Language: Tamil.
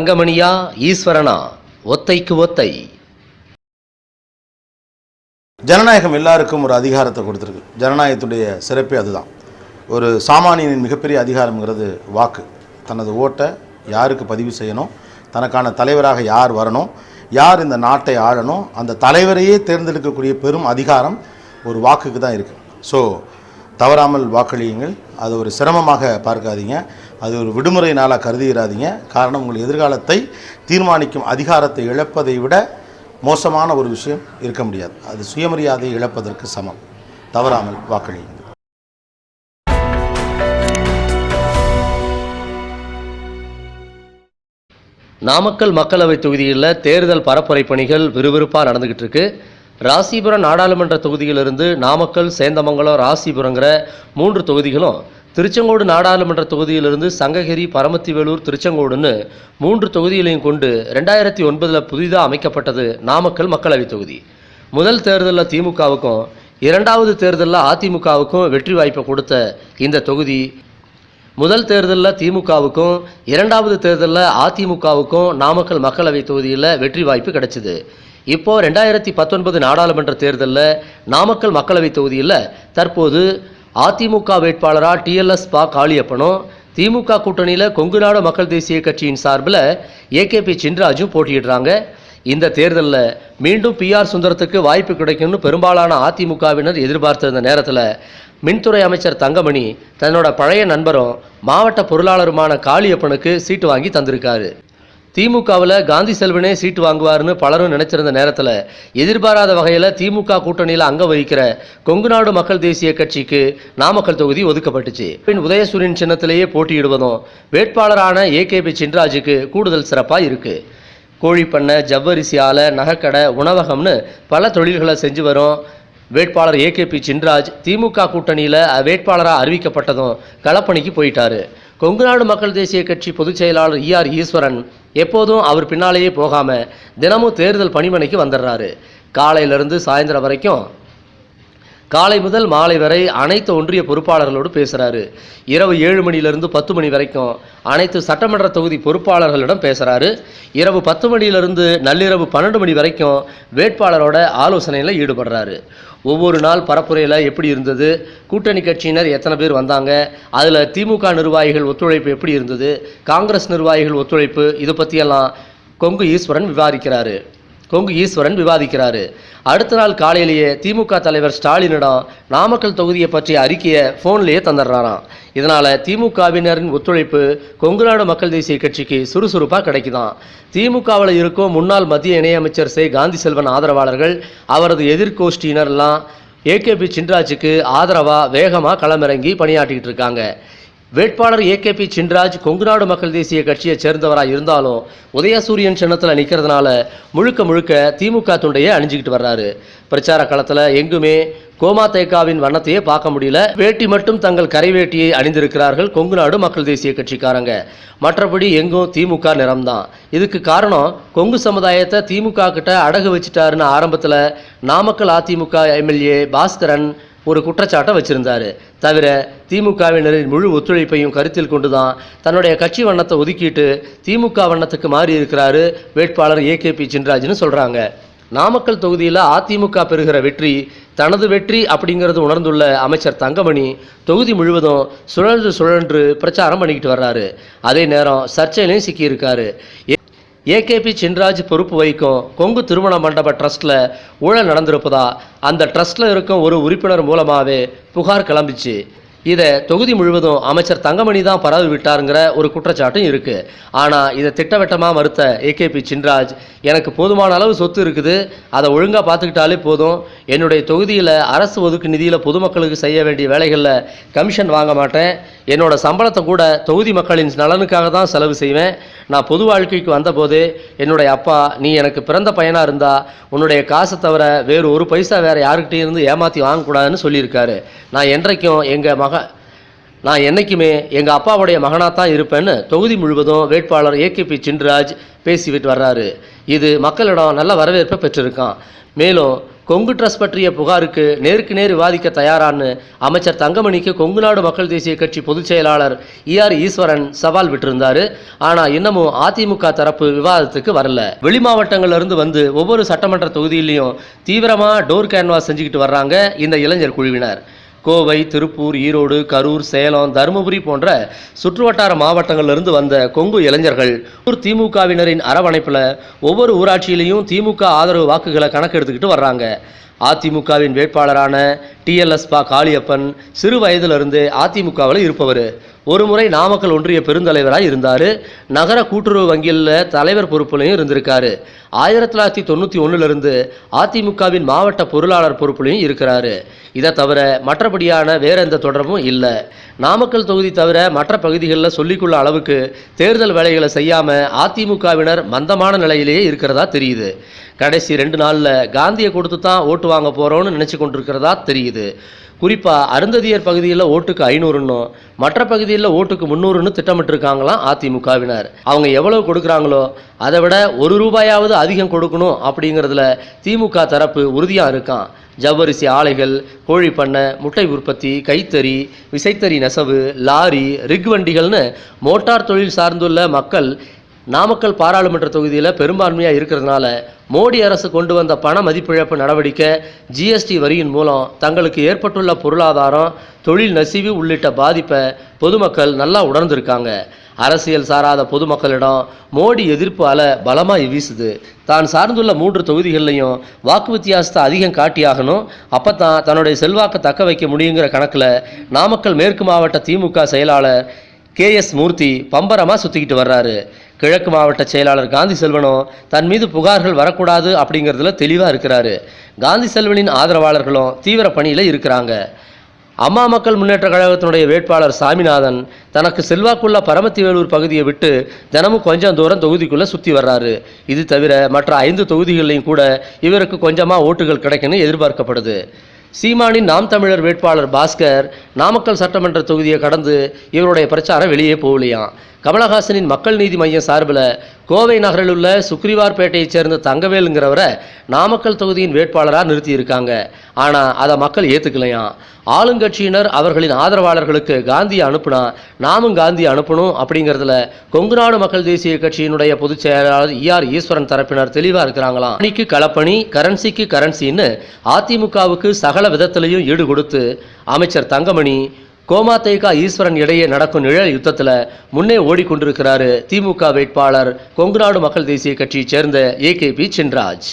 தங்கமணியா ஈஸ்வரனா? ஒத்தைக்கு ஒத்தை. ஜனநாயகம் எல்லாருக்கும் ஒரு அதிகாரத்தை கொடுத்துருக்கு. ஜனநாயகத்துடைய சிறப்பே அதுதான். ஒரு சாமானியனின் மிகப்பெரிய அதிகாரம்ங்கிறது வாக்கு. தனது ஓட்டை யாருக்கு பதிவு செய்யணும்? தனக்கான தலைவராக யார் வரணும்? யார் இந்த நாட்டை ஆளணும்? அந்த தலைவரையே தேர்ந்தெடுக்கக்கூடிய பெரும் அதிகாரம் ஒரு வாக்குக்கு தான் இருக்குது ஸோ தவறாமல் வாக்களியுங்கள். அது ஒரு சிரமமாக பார்க்காதீங்க. அது ஒரு விடுமுறை நாளாக கருதுகிறாதீங்க காரணம் உங்கள் எதிர்காலத்தை தீர்மானிக்கும் அதிகாரத்தை இழப்பதை விட மோசமான ஒரு விஷயம் இருக்க முடியாது. அது சுயமரியாதையை இழப்பதற்கு சமம். தவறாமல் வாக்களியுங்கள். நாமக்கல் மக்களவை தொகுதியில் தேர்தல் பரப்புரை பணிகள் விறுவிறுப்பாக நடந்துக்கிட்டு இருக்கு ராசிபுரம் நாடாளுமன்ற தொகுதியிலிருந்து நாமக்கல் சேந்தமங்கலம் ராசிபுரங்கிற மூன்று தொகுதிகளும் திருச்செங்கோடு நாடாளுமன்ற தொகுதியிலிருந்து சங்ககிரி பரமத்திவேலூர் திருச்செங்கோடுன்னு மூன்று தொகுதிகளையும் கொண்டு ரெண்டாயிரத்தி ஒன்பதில் புதிதாக அமைக்கப்பட்டது நாமக்கல் மக்களவைத் தொகுதி. முதல் தேர்தலில் திமுகவுக்கும் இரண்டாவது தேர்தலில் அதிமுகவுக்கும் வெற்றி வாய்ப்பை கொடுத்த இந்த தொகுதி. முதல் தேர்தலில் திமுகவுக்கும் இரண்டாவது தேர்தலில் அதிமுகவுக்கும் நாமக்கல் மக்களவை தொகுதியில் வெற்றி வாய்ப்பு கிடைச்சிது. இப்போது ரெண்டாயிரத்தி பத்தொன்பது நாடாளுமன்ற தேர்தலில் நாமக்கல் மக்களவை தொகுதியில் தற்போது அதிமுக வேட்பாளராக டிஎல்எஸ் பா காளியப்பனும் திமுக கூட்டணியில் கொங்குநாடு மக்கள் தேசிய கட்சியின் சார்பில் ஏகேபி சின்ராஜும் போட்டியிடுறாங்க. இந்த தேர்தலில் மீண்டும் பிஆர் சுந்தரத்துக்கு வாய்ப்பு கிடைக்கும்னு பெரும்பாலான அதிமுகவினர் எதிர்பார்த்திருந்த நேரத்தில் மின்துறை அமைச்சர் தங்கமணி தன்னோட பழைய நண்பரும் மாவட்ட பொருளாளருமான காளியப்பனுக்கு சீட்டு வாங்கி தந்திருக்காரு. திமுகவில் காந்தி செல்வனே சீட்டு வாங்குவார்னு பலரும் நினைச்சிருந்த நேரத்தில் எதிர்பாராத வகையில் திமுக கூட்டணியில் அங்கம் வகிக்கிற கொங்குநாடு மக்கள் தேசிய கட்சிக்கு நாமக்கல் தொகுதி ஒதுக்கப்பட்டுச்சு. பின் உதயசூரியன் சின்னத்திலேயே போட்டியிடுவதும் வேட்பாளரான ஏகேபி சின்ராஜுக்கு கூடுதல் சிறப்பாக இருக்குது கோழிப்பண்ணை ஜவ்வரிசி ஆலை நகைக்கடை உணவகம்னு பல தொழில்களை செஞ்சு வரும் வேட்பாளர் ஏகேபி சின்ராஜ் திமுக கூட்டணியில் வேட்பாளராக அறிவிக்கப்பட்டதும் களப்பணிக்கு போயிட்டாரு. கொங்குநாடு மக்கள் தேசிய கட்சி பொதுச் செயலாளர் இஆர் ஈஸ்வரன் எப்போதும் அவர் பின்னாலேயே போகாமல் தினமும் தேர்தல் பணிமனைக்கு வந்துடுறாரு. காலையிலேருந்து சாயந்தரம் வரைக்கும் காலை முதல் மாலை வரை அனைத்து ஒன்றிய பொறுப்பாளர்களோடு பேசுகிறாரு இரவு ஏழு மணியிலிருந்து பத்து மணி வரைக்கும் அனைத்து சட்டமன்ற தொகுதி பொறுப்பாளர்களிடம் பேசுகிறாரு இரவு பத்து மணியிலிருந்து நள்ளிரவு பன்னெண்டு மணி வரைக்கும் வேட்பாளரோட ஆலோசனையில் ஈடுபடுறாரு. ஒவ்வொரு நாள் பரப்புரையில் எப்படி இருந்தது? கூட்டணி கட்சியினர் எத்தனை பேர் வந்தாங்க? அதில் திமுக நிர்வாகிகள் ஒத்துழைப்பு எப்படி இருந்தது? காங்கிரஸ் நிர்வாகிகள் ஒத்துழைப்பு இதை பற்றியெல்லாம் கொங்கு ஈஸ்வரன் விவாதிக்கிறாரு. கொங்கு ஈஸ்வரன் விவாதிக்கிறாரு. அடுத்த நாள் காலையிலேயே திமுக தலைவர் ஸ்டாலினிடம் நாமக்கல் தொகுதியை பற்றிய அறிக்கையை ஃபோன்லேயே தந்துடுறாராம். இதனால் திமுகவினரின் ஒத்துழைப்பு கொங்குநாடு மக்கள் தேசிய கட்சிக்கு சுறுசுறுப்பாக கிடைக்குதான். திமுகவில் இருக்கும் முன்னாள் மத்திய இணையமைச்சர் சே. காந்தி செல்வன் ஆதரவாளர்கள் அவரது எதிர்கோஷ்டியினர்லாம் ஏகேபி சின்ராஜுக்கு ஆதரவாக வேகமாக களமிறங்கி பணியாற்றிக்கிட்டு இருக்காங்க. வேட்பாளர் ஏகேபி சின்ராஜ் கொங்குநாடு மக்கள் தேசிய கட்சியைச் சேர்ந்தவராக இருந்தாலும் உதயசூரியன் சின்னத்தில் நிற்கிறதுனால முழுக்க முழுக்க திமுக துண்டையே அணிஞ்சிக்கிட்டு வர்றாரு. பிரச்சார களத்தில் எங்குமே கோமாதேகாவின் வண்ணத்தையே பார்க்க முடியல. வேட்டி மட்டும் தங்கள் கரை வேட்டியை அணிந்திருக்கிறார்கள் கொங்குநாடு மக்கள் தேசிய கட்சிக்காரங்க. மற்றபடி எங்கும் திமுக நிறம்தான் இதுக்கு காரணம் கொங்கு சமுதாயத்தை திமுக கிட்ட அடகு வச்சிட்டாருன்னு ஆரம்பத்தில் நாமக்கல் அதிமுக எம்எல்ஏ பாஸ்கரன் ஒரு குற்றச்சாட்டை வச்சிருந்தாரு. தவிர திமுகவினரின் முழு ஒத்துழைப்பையும் கருத்தில் கொண்டுதான் தன்னுடைய கட்சி வண்ணத்தை ஒதுக்கிட்டு திமுக வண்ணத்துக்கு மாறி இருக்கிறாரு வேட்பாளர் பி சின்ராஜ்னு சொல்றாங்க. நாமக்கல் தொகுதியில் அதிமுக பெறுகிற வெற்றி தனது வெற்றி அப்படிங்கிறது உணர்ந்துள்ள அமைச்சர் தங்கமணி தொகுதி முழுவதும் சுழன்று சுழன்று பிரச்சாரம் பண்ணிக்கிட்டு வர்றாரு. அதே நேரம் சர்ச்சையிலையும் சிக்கியிருக்காரு. ஏகேபி சின்ராஜ் பொறுப்பு வகிக்கும் கொங்கு திருமண மண்டப ட்ரஸ்ட்டில் ஊழல் நடந்திருப்பதா? அந்த ட்ரஸ்ட்டில் இருக்கும் ஒரு உறுப்பினர் மூலமாகவே புகார் கிளம்பிச்சு. இதை தொகுதி முழுவதும் அமைச்சர் தங்கமணி தான் பரவி விட்டாருங்கிற ஒரு குற்றச்சாட்டும் இருக்குது ஆனால் இதை திட்டவட்டமாக மறுத்த ஏகேபி சின்ராஜ் எனக்கு போதுமான அளவு சொத்து இருக்குது அதை ஒழுங்காக பார்த்துக்கிட்டாலே போதும். என்னுடைய தொகுதியில் அரசு ஒதுக்கு நிதியில் பொதுமக்களுக்கு செய்ய வேண்டிய வேலைகளில் கமிஷன் வாங்க மாட்டேன். என்னோட சம்பளத்தை கூட தொகுதி மக்களின் நலனுக்காக தான் செலவு செய்வேன். நான் பொது வாழ்க்கைக்கு வந்தபோது என்னுடைய அப்பா நீ எனக்கு பிறந்த பையனாக இருந்தால் உன்னுடைய காசை தவிர வேறு ஒரு பைசா வேறு யாருக்கிட்டே இருந்து ஏமாற்றி வாங்கக்கூடாதுன்னு சொல்லியிருக்காரு. நான் என்றைக்கும் எங்கள் மக நான் என்னைக்குமே எங்கள் அப்பாவுடைய மகனாக தான் இருப்பேன்னு தொகுதி முழுவதும் வேட்பாளர் ஏகேபி சின்ராஜ் பேசிவிட்டு வர்றாரு. இது மக்களிடம் நல்ல வரவேற்பை பெற்றிருக்கான். மேலும் கொங்கு ட்ரஸ்ட் பற்றிய புகாருக்கு நேருக்கு நேர் விவாதிக்க தயாரான்னு அமைச்சர் தங்கமணிக்கு கொங்கு நாடு மக்கள் தேசிய கட்சி பொதுச் செயலாளர் இஆர் ஈஸ்வரன் சவால் விட்டிருந்தாரு. ஆனால் இன்னமும் அதிமுக தரப்பு விவாதத்துக்கு வரல. வெளி மாவட்டங்களிலிருந்து வந்து ஒவ்வொரு சட்டமன்ற தொகுதியிலையும் தீவிரமாக டோர் கேன்வாஸ் செஞ்சுக்கிட்டு வர்றாங்க இந்த இளைஞர் குழுவினர். கோவை திருப்பூர் ஈரோடு கரூர் சேலம் தருமபுரி போன்ற சுற்றுவட்டார மாவட்டங்களிலிருந்து வந்த கொங்கு இளைஞர்கள் திமுகவினரின் அரவணைப்பில் ஒவ்வொரு ஊராட்சியிலையும் திமுக ஆதரவு வாக்குகளை கணக்கெடுத்துக்கிட்டு வர்றாங்க. அதிமுகவின் வேட்பாளரான டிஎல்எஸ் பா காளியப்பன் சிறு வயதிலிருந்து அதிமுகவில் இருப்பவர். ஒரு முறை நாமக்கல் ஒன்றிய பெருந்தலைவராக இருந்தார். நகர கூட்டுறவு வங்கியில் தலைவர் பொறுப்புலையும் இருந்திருக்காரு. ஆயிரத்தி தொள்ளாயிரத்தி தொண்ணூற்றி ஒன்றிலிருந்து அதிமுகவின் மாவட்ட பொருளாளர் பொறுப்புலையும் இருக்கிறாரு. இதை தவிர மற்றபடியான வேற எந்த தொடர்பும் இல்லை. நாமக்கல் தொகுதி தவிர மற்ற பகுதிகளில் சொல்லிக்கொள்ள அளவுக்கு தேர்தல் வேலைகளை செய்யாமல் அதிமுகவினர் மந்தமான நிலையிலேயே இருக்கிறதா தெரியுது. கடைசி ரெண்டு நாளில் காந்தியை கொடுத்து தான் ஓட்டு வாங்க போகிறோன்னு நினச்சி கொண்டிருக்கிறதா தெரியுது. குறிப்பாக அருந்ததியர் பகுதியில் ஓட்டுக்கு ஐநூறுன்னும் மற்ற பகுதியில் ஓட்டுக்கு முந்நூறுன்னு திட்டமிட்டிருக்காங்களாம் அதிமுகவினர். அவங்க எவ்வளவு கொடுக்குறாங்களோ அதை விட ஒரு ரூபாயாவது அதிகம் கொடுக்கணும் அப்படிங்கிறதுல திமுக தரப்பு உறுதியாக இருக்கான். ஜவ்வரிசி ஆலைகள் கோழி பண்ணை முட்டை உற்பத்தி கைத்தறி விசைத்தறி நெசவு லாரி ரிக் வண்டிகள்னு மோட்டார் தொழில் சார்ந்துள்ள மக்கள் நாமக்கல் பாராளுமன்ற தொகுதியில் பெரும்பான்மையாக இருக்கிறதுனால மோடி அரசு கொண்டு வந்த பண மதிப்பிழப்பு நடவடிக்கை ஜிஎஸ்டி வரியின் மூலம் தங்களுக்கு ஏற்பட்டுள்ள பொருளாதாரம் தொழில் நசிவு உள்ளிட்ட பாதிப்பை பொதுமக்கள் நல்லா உணர்ந்திருக்காங்க. அரசியல் சாராத பொதுமக்களிடம் மோடி எதிர்ப்பு அல பலமாக வீசுது. தான் சார்ந்துள்ள மூன்று தொகுதிகள்லையும் வாக்கு வித்தியாசத்தை அதிகம் காட்டியாகணும். அப்போ தான் தன்னுடைய செல்வாக்கை தக்க வைக்க முடியுங்கிற கணக்கில் நாமக்கல் மேற்கு மாவட்ட திமுக செயலாளர் கே எஸ் மூர்த்தி பம்பரமாக சுற்றிக்கிட்டு வர்றாரு. கிழக்கு மாவட்ட செயலாளர் காந்தி செல்வனும் தன் மீது புகார்கள் வரக்கூடாது அப்படிங்கிறதுல தெளிவாக இருக்கிறாரு. காந்தி செல்வனின் ஆதரவாளர்களும் தீவிர பணியில் இருக்கிறாங்க. அம்மா மக்கள் முன்னேற்ற கழகத்தினுடைய வேட்பாளர் சாமிநாதன் தனக்கு செல்வாக்குள்ள பரமத்திவேலூர் பகுதியை விட்டு தினமும் கொஞ்சம் தூரம் தொகுதிக்குள்ளே சுற்றி வர்றாரு. இது தவிர மற்ற ஐந்து தொகுதிகளிலையும் கூட இவருக்கு கொஞ்சமாக ஓட்டுகள் கிடைக்குன்னு எதிர்பார்க்கப்படுது. சீமானின் நாம் தமிழர் வேட்பாளர் பாஸ்கர் நாமக்கல் சட்டமன்ற தொகுதியை கடந்து இவருடைய பிரச்சாரம் வெளியே போகலையாம். கமலஹாசனின் மக்கள் நீதி மையம் சார்பில் கோவை நகரில் உள்ள சுக்ரிவார்பேட்டையைச் சேர்ந்த தங்கவேலுங்கிறவரை நாமக்கல் தொகுதியின் வேட்பாளராக நிறுத்தியிருக்காங்க. ஆனால் அதை மக்கள் ஏற்றுக்கலையாம் ஆளுங்கட்சியினர் அவர்களின் ஆதரவாளர்களுக்கு காந்தியை அனுப்புனா நாமும் காந்தி அனுப்பணும் அப்படிங்கிறதுல கொங்குநாடு மக்கள் தேசிய கட்சியினுடைய பொதுச் செயலாளர் இஆர் ஈஸ்வரன் தரப்பினர் தெளிவாக இருக்கிறாங்களாம் பணிக்கு களப்பணி கரன்சிக்கு கரன்சின்னு அதிமுகவுக்கு சகல விதத்திலையும் ஈடு கொடுத்து அமைச்சர் தங்கமணி கோமாத்தேகா ஈஸ்வரன் இடையே நடக்கும் நிழல் யுத்தத்தில் முன்னே ஓடிக்கொண்டிருக்கிறாரு திமுக வேட்பாளர் கொங்குநாடு மக்கள் தேசிய கட்சியைச் சேர்ந்த ஏகேபி சின்ராஜ்.